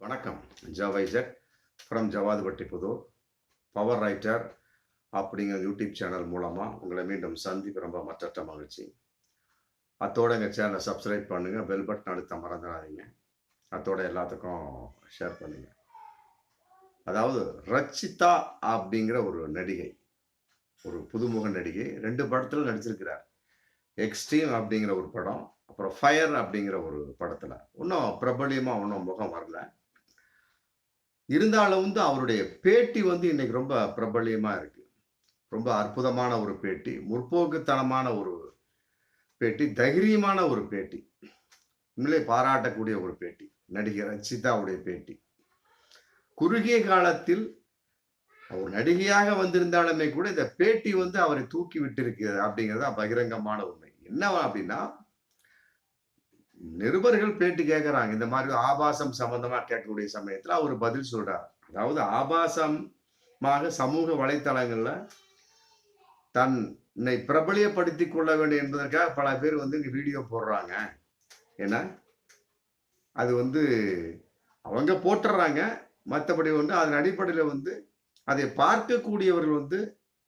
வணக்கம். ஜவைசட் ஃப்ரம் ஜவாதுபட்டி புது. Power writer அப்படிங்கிற யூடியூப் சேனல் மூலமாக உங்களை மீண்டும் சந்திப்பு ரொம்ப மற்ற மகிழ்ச்சி. அத்தோட எங்கள் சேனலை சப்ஸ்கிரைப் பண்ணுங்கள் பெல் பட்டன் அழுத்த மறந்துடாதீங்க. அத்தோட எல்லாத்துக்கும் ஷேர் பண்ணுங்கள் அதாவது ரச்சிதா அப்படிங்கிற ஒரு நடிகை ஒரு புதுமுக நடிகை ரெண்டு படத்தில் நடிச்சிருக்கிறார். எக்ஸ்ட்ரீம் அப்படிங்கிற ஒரு படம் அப்புறம் ஃபயர் அப்படிங்கிற ஒரு படத்தில். இன்னும் பிரபலியமாக ஒன்றும் முகம் வரல. இருந்தாலும் வந்து அவருடைய பேட்டி வந்து இன்னைக்கு ரொம்ப பிரபலியமாக இருக்கு. ரொம்ப அற்புதமான ஒரு பேட்டி முற்போக்குத்தனமான ஒரு பேட்டி தைரியமான ஒரு பேட்டி உண்மையிலே பாராட்டக்கூடிய ஒரு பேட்டி நடிகர் ரச்சிதாவுடைய பேட்டி. குறுகிய காலத்தில் அவர் நடிகையாக வந்திருந்தாலுமே கூட இந்த பேட்டி வந்து அவரை தூக்கி விட்டிருக்கு அப்படிங்கிறது பகிரங்கமான உண்மை. என்ன அப்படின்னா நிருபர்கள் பேட்டி கேட்குறாங்க இந்த மாதிரி ஆபாசம் சம்பந்தமா கேட்கக்கூடிய சமயத்துல அவர் பதில் சொல்றார். அதாவது ஆபாசமாக சமூக வலைத்தளங்கள்ல தன்னை பிரபலியப்படுத்தி கொள்ள வேண்டும் என்பதற்காக பல பேர் வந்து இங்கே வீடியோ போடுறாங்க. ஏன்னா அது வந்து அவங்க போட்டுடுறாங்க மற்றபடி வந்து அதன் அடிப்படையில் வந்து அதை பார்க்கக்கூடியவர்கள் வந்து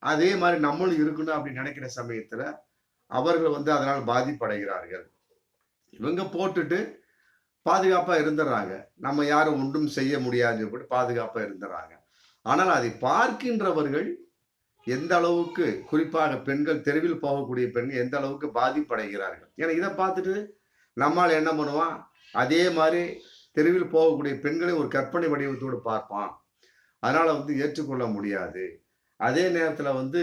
அதே மாதிரி நம்மளும் இருக்கணும் அப்படின்னு நினைக்கிற சமயத்தில் அவர்கள் வந்து அதனால் பாதிப்படைகிறார்கள். இவங்க போட்டுட்டு பாதுகாப்பாக இருந்துடுறாங்க நம்ம யாரும் ஒன்றும் செய்ய முடியாது கூட பாதுகாப்பாக இருந்துடுறாங்க ஆனால் அதை பார்க்கின்றவர்கள் எந்த அளவுக்கு குறிப்பாக பெண்கள் தெருவில் போகக்கூடிய பெண்கள் எந்த அளவுக்கு பாதிப்படைகிறார்கள்? ஏன்னா இதை பார்த்துட்டு நம்மால் என்ன பண்ணுவான்? அதே மாதிரி தெருவில் போகக்கூடிய பெண்களை ஒரு கற்பனை வடிவத்தோடு பார்ப்பான். அதனால் வந்து ஏற்றுக்கொள்ள முடியாது. அதே நேரத்தில் வந்து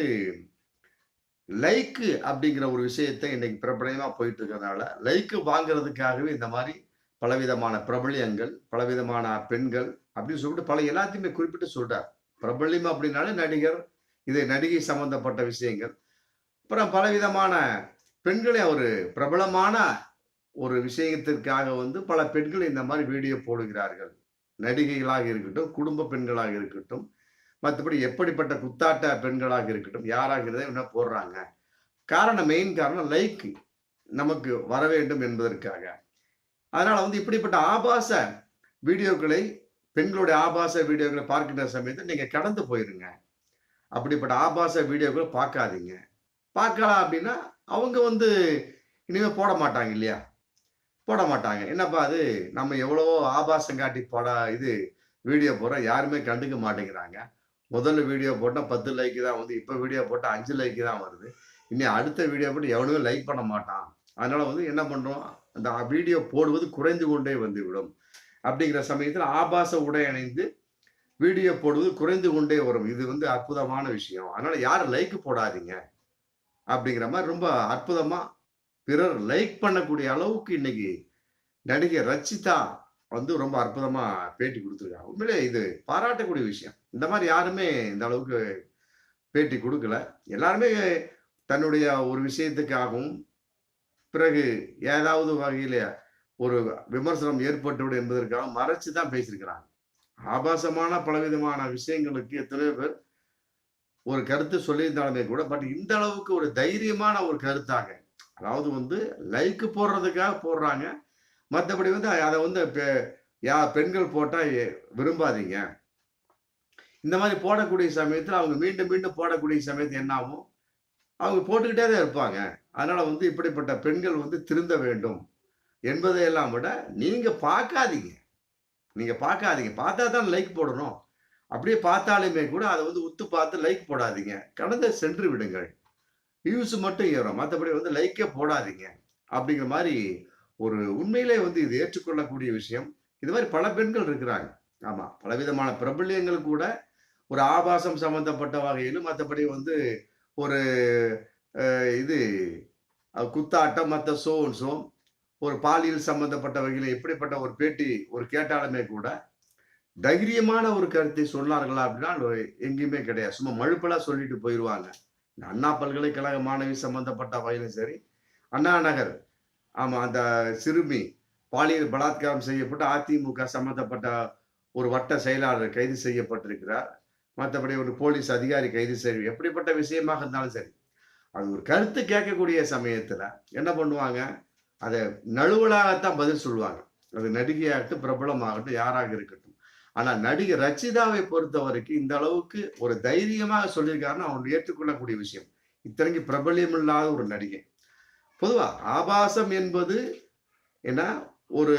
லைக்கு அப்படிங்கிற ஒரு விஷயத்தை இன்னைக்கு பிரபலமாக போயிட்டு இருக்கிறதுனால லைக்கு வாங்குறதுக்காகவே இந்த மாதிரி பலவிதமான பிரபலியங்கள் பலவிதமான பெண்கள் அப்படின்னு சொல்லிட்டு பல எல்லாத்தையுமே குறிப்பிட்டு சொல்றார். பிரபலியம் அப்படின்னாலே நடிகர் இது நடிகை சம்பந்தப்பட்ட விஷயங்கள். அப்புறம் பலவிதமான பெண்களை அவர் பிரபலமான ஒரு விஷயத்திற்காக வந்து பல பெண்கள் இந்த மாதிரி வீடியோ போடுகிறார்கள். நடிகைகளாக இருக்கட்டும் குடும்ப பெண்களாக இருக்கட்டும் மற்றபடி எப்படிப்பட்ட குத்தாட்ட பெண்களாக இருக்கட்டும் யாராக இருந்தாலும் என்ன போடுறாங்க? காரணம் மெயின் காரணம் லைக் நமக்கு வர வேண்டும் என்பதற்காக. அதனால வந்து இப்படிப்பட்ட ஆபாச வீடியோக்களை பெண்களுடைய ஆபாச வீடியோக்களை பார்க்கின்ற சமயத்தில் நீங்கள் கடந்து போயிருங்க. அப்படிப்பட்ட ஆபாச வீடியோக்களை பார்க்காதீங்க. பார்க்கலாம் அப்படின்னா அவங்க வந்து இனிமே போட மாட்டாங்க இல்லையா? போட மாட்டாங்க. என்னப்பா அது? நம்ம எவ்வளவோ ஆபாசம் காட்டி போட இது வீடியோ போகிறோம் யாருமே கண்டுக்க மாட்டேங்கிறாங்க. முதல்ல வீடியோ போட்டால் பத்து லைக்கு தான் வந்து இப்போ வீடியோ போட்டால் அஞ்சு லைக்கு தான் வருது. இனி அடுத்த வீடியோ போட்டு எவனுமே லைக் பண்ண மாட்டான். அதனால் வந்து என்ன பண்ணுறோம் அந்த வீடியோ போடுவது குறைந்து கொண்டே வந்து விடும் அப்படிங்கிற சமயத்தில் ஆபாச உடை அணிந்து வீடியோ போடுவது குறைந்து கொண்டே வரும். இது வந்து அற்புதமான விஷயம். அதனால் யாரும் லைக் போடாதீங்க. அப்படிங்கிற மாதிரி ரொம்ப அற்புதமாக பிறர் லைக் பண்ணக்கூடிய அளவுக்கு இன்னைக்கு நடிகை ரச்சிதா வந்து ரொம்ப அற்புதமா பேட்டி கொடுத்துருக்காங்க. உண்மையிலே இது பாராட்டக்கூடிய விஷயம். இந்த மாதிரி யாருமே இந்த அளவுக்கு பேட்டி கொடுக்கல. எல்லாருமே தன்னுடைய ஒரு விஷயத்துக்காகவும் பிறகு ஏதாவது வகையில ஒரு விமர்சனம் ஏற்பட்டுவிடும் என்பதற்காக மறைச்சு தான் பேசியிருக்கிறாங்க. ஆபாசமான பலவிதமான விஷயங்களுக்கு எத்தனையோ பேர் ஒரு கருத்து சொல்லியிருந்தாலுமே கூட பட் இந்த அளவுக்கு ஒரு தைரியமான ஒரு கருத்தாக அதாவது வந்து லைக் போடுறதுக்காக போடுறாங்க மற்றபடி வந்து அதை வந்து பெ- யா பெண்கள் போட்டால் விரும்பாதீங்க. இந்த மாதிரி போடக்கூடிய சமயத்தில் அவங்க மீண்டும் மீண்டும் போடக்கூடிய சமயத்தில் என்ன ஆகும்? அவங்க போட்டுக்கிட்டே தான் இருப்பாங்க. அதனால் வந்து இப்படிப்பட்ட பெண்கள் வந்து திருந்த வேண்டும் என்பதையெல்லாம் விட நீங்கள் பார்க்காதீங்க. நீங்கள் பார்க்காதீங்க. பார்த்தா தான் லைக் போடணும். அப்படியே பார்த்தாலுமே கூட அதை வந்து உத்து பார்த்து லைக் போடாதீங்க. கடந்த சென்று விடுங்கள். வியூஸ் மட்டும் ஏறும். மற்றபடி வந்து லைக்கே போடாதீங்க. அப்படிங்கிற மாதிரி ஒரு உண்மையிலே வந்து இது ஏற்றுக்கொள்ளக்கூடிய விஷயம். இது மாதிரி பல பெண்கள் இருக்கிறாங்க. ஆமாம் பலவிதமான பிரபல்யங்கள் கூட ஒரு ஆபாசம் சம்பந்தப்பட்ட வகையிலும் மற்றபடி வந்து ஒரு இது குத்தாட்டம் மற்ற சோன் சோம் ஒரு பாலியல் சம்பந்தப்பட்ட வகையில் எப்படிப்பட்ட ஒரு பேட்டி ஒரு கேட்டாலுமே கூட தைரியமான ஒரு கருத்தை சொன்னார்களா அப்படின்னா எங்கேயுமே கிடையாது. சும்மா மழுப்பெல்லாம் சொல்லிட்டு போயிடுவாங்க அண்ணா பல்கலைக்கழக மாணவி சம்பந்தப்பட்ட வகையிலும் சரி அண்ணா நகர் ஆமா அந்த சிறுமி பாலியல் பலாத்காரம் செய்யப்பட்டு அதிமுக சம்பந்தப்பட்ட ஒரு வட்ட செயலாளர் கைது செய்யப்பட்டிருக்கிறார். மற்றபடி ஒரு போலீஸ் அதிகாரி கைது செய்ய எப்படிப்பட்ட விஷயமாக இருந்தாலும் சரி. அது ஒரு கருத்து கேட்கக்கூடிய சமயத்துல என்ன பண்ணுவாங்க? அதை நழுவலாகத்தான் பதில் சொல்லுவாங்க. அது நடிகையாகட்டும் பிரபலமாகட்டும் யாராக இருக்கட்டும். ஆனா நடிகை ரச்சிதாவை பொறுத்த வரைக்கும் இந்த அளவுக்கு ஒரு தைரியமாக சொல்லியிருக்காருன்னு அவங்க ஏற்றுக்கொள்ளக்கூடிய விஷயம். இத்தனைக்கு பிரபல்யம் இல்லாத ஒரு நடிகை. பொதுவா ஆபாசம் என்பது என்ன? ஒரு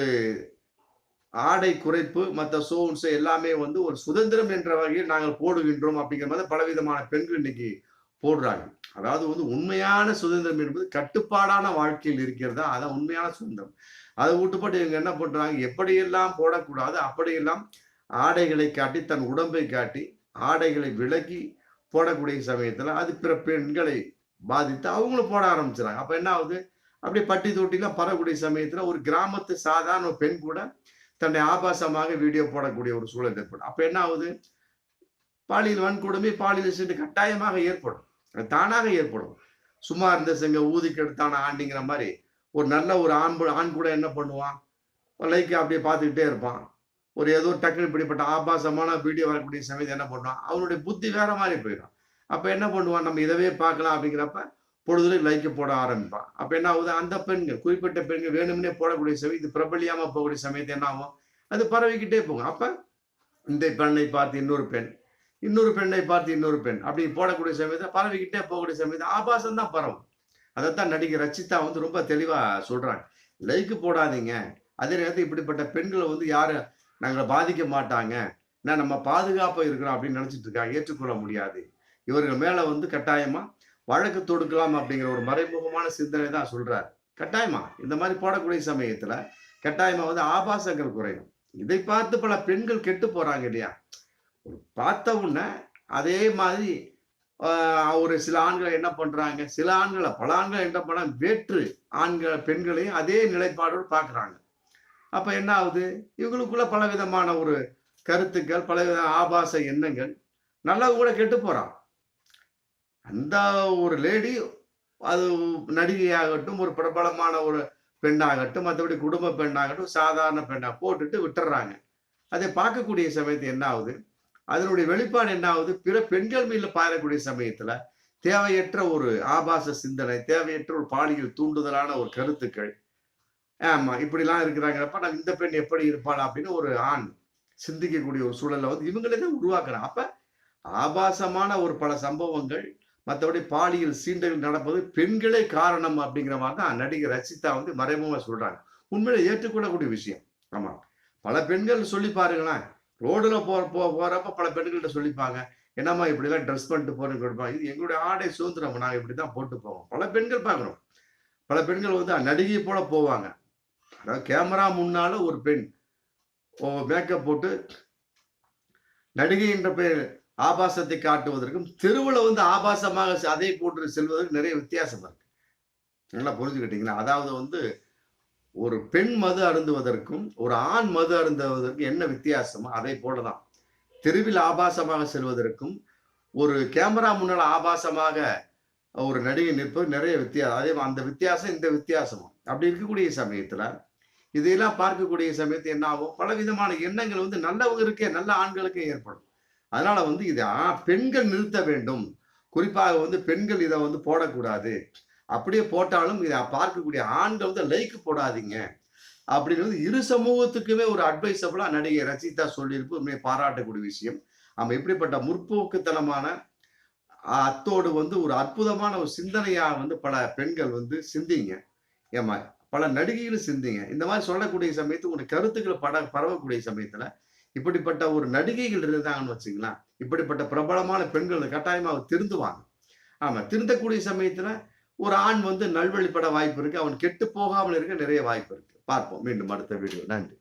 ஆடை குறைப்பு மற்ற சோன்ஸ் எல்லாமே வந்து ஒரு சுதந்திரம் என்ற வகையில் நாங்கள் போடுகின்றோம் அப்படிங்கிற மாதிரி பலவிதமான பெண்கள் இன்னைக்கு போடுறாங்க. அதாவது வந்து உண்மையான சுதந்திரம் என்பது கட்டுப்பாடான வாழ்க்கையில் இருக்கிறதா? அதான் உண்மையான சுதந்திரம். அதை விட்டுப்பட்டு இவங்க என்ன பண்றாங்க? எப்படியெல்லாம் போடக்கூடாது? அப்படியெல்லாம் ஆடைகளை காட்டி தன் உடம்பை காட்டி ஆடைகளை விலக்கி போடக்கூடிய சமயத்தில் அது பிற பெண்களை பாதித்து அவங்களும் போட ஆரம்பிச்சிடறாங்க அப்போ என்ன ஆகுது? அப்படியே பட்டி தொட்டிலாம் பரவக்கூடிய சமயத்தில் ஒரு கிராமத்து சாதாரண பெண் கூட தன்னை ஆபாசமாக வீடியோ போடக்கூடிய ஒரு சூழல் ஏற்படும். அப்போ என்ன ஆகுது? பாலியல் வன்கொடுமை பாலியல் சீட்டு கட்டாயமாக ஏற்படும். அது தானாக ஏற்படும். சும்மா இருந்த செங்க ஊதிக்கெடுத்தான ஆண்டிங்கிற மாதிரி ஒரு நல்ல ஒரு ஆண் ஆண் கூட என்ன பண்ணுவான்? லைக் அப்படியே பார்த்துக்கிட்டே இருப்பான். ஒரு ஏதோ டக்குனு இப்படிப்பட்ட ஆபாசமான வீடியோ வரக்கூடிய சமயத்தை என்ன பண்ணுவான்? அவனுடைய புத்தி வேற மாதிரி போயிடும். அப்போ என்ன பண்ணுவான்? நம்ம இதவே பார்க்கலாம் அப்படிங்கிறப்ப பொழுதுல லைக்கு போட ஆரம்பிப்பான். அப்போ என்ன ஆகுது? அந்த பெண்கள் குறிப்பிட்ட பெண்கள் வேணும்னே போடக்கூடிய சமயம் இது பிரபலியாமல் போகக்கூடிய சமயத்தை என்ன ஆகும்? அது பரவிக்கிட்டே போகும். அப்போ இந்த பெண்ணை பார்த்து இன்னொரு பெண் இன்னொரு பெண்ணை பார்த்து இன்னொரு பெண் அப்படி போடக்கூடிய சமயத்தை பரவிக்கிட்டே போகக்கூடிய சமயத்தை ஆபாசம் தான் பரவும். அதைத்தான் நடிகை ரச்சிதா வந்து ரொம்ப தெளிவாக சொல்கிறாங்க லைக்கு போடாதீங்க. அதே நேரத்தில் இப்படிப்பட்ட பெண்களை வந்து யாரும் நாங்களை பாதிக்க மாட்டாங்க. நான் நம்ம பாதுகாப்பாக இருக்கிறோம் அப்படின்னு நினச்சிட்டு இருக்காங்க. ஏற்றுக்கொள்ள முடியாது. இவர்கள் மேல வந்து கட்டாயமா வழக்கு தொடுக்கலாம் அப்படிங்கிற ஒரு மறைமுகமான சிந்தனை தான் சொல்றாரு. கட்டாயமா? இந்த மாதிரி போடக்கூடிய சமயத்துல கட்டாயமா வந்து ஆபாசங்கள் குறையும். இதை பார்த்து பல பெண்கள் கெட்டு போறாங்க இல்லையா? பார்த்த உடனே அதே மாதிரி ஒரு சில ஆண்கள் என்ன பண்றாங்க? சில ஆண்களை பல ஆண்கள் என்ன பண்ண வேற்று ஆண்கள் பெண்களையும் அதே நிலைப்பாடோடு பார்க்குறாங்க. அப்ப என்ன ஆகுது? இவங்களுக்குள்ள பல விதமான ஒரு கருத்துக்கள் பலவித ஆபாச எண்ணங்கள் நல்லது கூட கெட்டு போறான். அந்த ஒரு லேடி அது நடிகையாகட்டும் ஒரு பிரபலமான ஒரு பெண்ணாகட்டும் மற்றபடி குடும்ப பெண்ணாகட்டும் சாதாரண பெண்ணாக போட்டுட்டு விட்டுறாங்க. அதை பார்க்கக்கூடிய சமயத்து என்ன ஆகுது அதனுடைய வெளிப்பாடு என்ன ஆகுது பிற பெண்கள் மீது பாயக்கூடிய சமயத்துல தேவையற்ற ஒரு ஆபாச சிந்தனை தேவையற்ற ஒரு பாலியல் தூண்டுதலான ஒரு கருத்துக்கள். ஆமா இப்படிலாம் இருக்கிறாங்கிறப்ப நான் இந்த பெண் எப்படி இருப்பாள் அப்படின்னு ஒரு ஆண் சிந்திக்கக்கூடிய ஒரு சூழலை வந்து இவங்களே தான் உருவாக்குறான் அப்ப ஆபாசமான ஒரு பல சம்பவங்கள் மற்றபடி பாலியல் சீண்டல் நடப்பது பெண்களே காரணம் அப்படிங்கிற மாதிரி தான் நடிகை ரசிதா வந்து மறைமுகமாக சொல்கிறாங்க உண்மையில ஏற்றுக்கொள்ளக்கூடிய விஷயம். ஆமாம் பல பெண்கள் சொல்லி பாருங்களேன். ரோடில் போ போ- போகிறப்ப பல பெண்கள்கிட்ட சொல்லிப்பாங்க. என்னம்மா இப்படிலாம் ட்ரெஸ் பண்ணிட்டு போறேன்னு கொடுப்பாங்க இது எங்களுடைய ஆடை சுதந்திரம். நாங்கள் இப்படி தான் போட்டு போவோம். பல பெண்கள் பார்க்குறோம். பல பெண்கள் வந்து நடிகை போல போவாங்க. அதாவது கேமரா முன்னால் ஒரு பெண். மேக்கப் போட்டு நடிகை என்ற பெயர் ஆபாசத்தை காட்டுவதற்கும் தெருவில் வந்து ஆபாசமாக செ- அதை போட்டு செல்வதற்கு நிறைய வித்தியாசம் இருக்கு. நல்லா புரிஞ்சுக்கிட்டீங்கன்னா அதாவது வந்து ஒரு பெண் மது அருந்துவதற்கும் ஒரு ஆண் மது அருந்துவதற்கும் என்ன வித்தியாசமோ அதை போலதான். தெருவில் ஆபாசமாக செல்வதற்கும் ஒரு கேமரா முன்னால் ஆபாசமாக ஒரு நடிகை நிற்பது நிறைய வித்தியாசம் அதே அந்த வித்தியாசம் இந்த வித்தியாசமும். அப்படி இருக்கக்கூடிய சமயத்துல இதையெல்லாம் பார்க்கக்கூடிய சமயத்து என்ன ஆகும்? பலவிதமான எண்ணங்கள் வந்து நல்லவங்களுக்கே நல்ல ஆண்களுக்கே ஏற்படும். அதனால வந்து இதை பெண்கள் நிறுத்த வேண்டும். குறிப்பாக வந்து பெண்கள் இதை வந்து போடக்கூடாது. அப்படியே போட்டாலும் இதை பார்க்கக்கூடிய ஆண்கள் வந்து லைக் போடாதீங்க. அப்படிங்கிறது இரு சமூகத்துக்குமே ஒரு அட்வைசபிளா நடிகை ரச்சிதா சொல்லியிருப்பு உண்மையை பாராட்டக்கூடிய விஷயம். நம்ம இப்படிப்பட்ட முற்போக்குத்தனமான அத்தோடு வந்து ஒரு அற்புதமான ஒரு சிந்தனையாக வந்து பல பெண்கள் வந்து சிந்திங்க. ஏமா பல நடிகைகளும் சிந்திங்க. இந்த மாதிரி சொல்லக்கூடிய சமயத்து உங்களுக்கு கருத்துக்களை பட பரவக்கூடிய சமயத்தில் இப்படிப்பட்ட ஒரு நடிகைகள் இருந்தாங்கன்னு வச்சுக்கலாம் இப்படிப்பட்ட பிரபலமான பெண்கள் கட்டாயமா அவங்க திருந்துவாங்க. ஆமா திருந்தக்கூடிய சமயத்துல ஒரு ஆண் வந்து நல்வழிப்பட வாய்ப்பு இருக்கு. அவன் கெட்டு போகாமல் இருக்க நிறைய வாய்ப்பு இருக்கு. பார்ப்போம். மீண்டும் அடுத்த வீடியோ. நன்றி.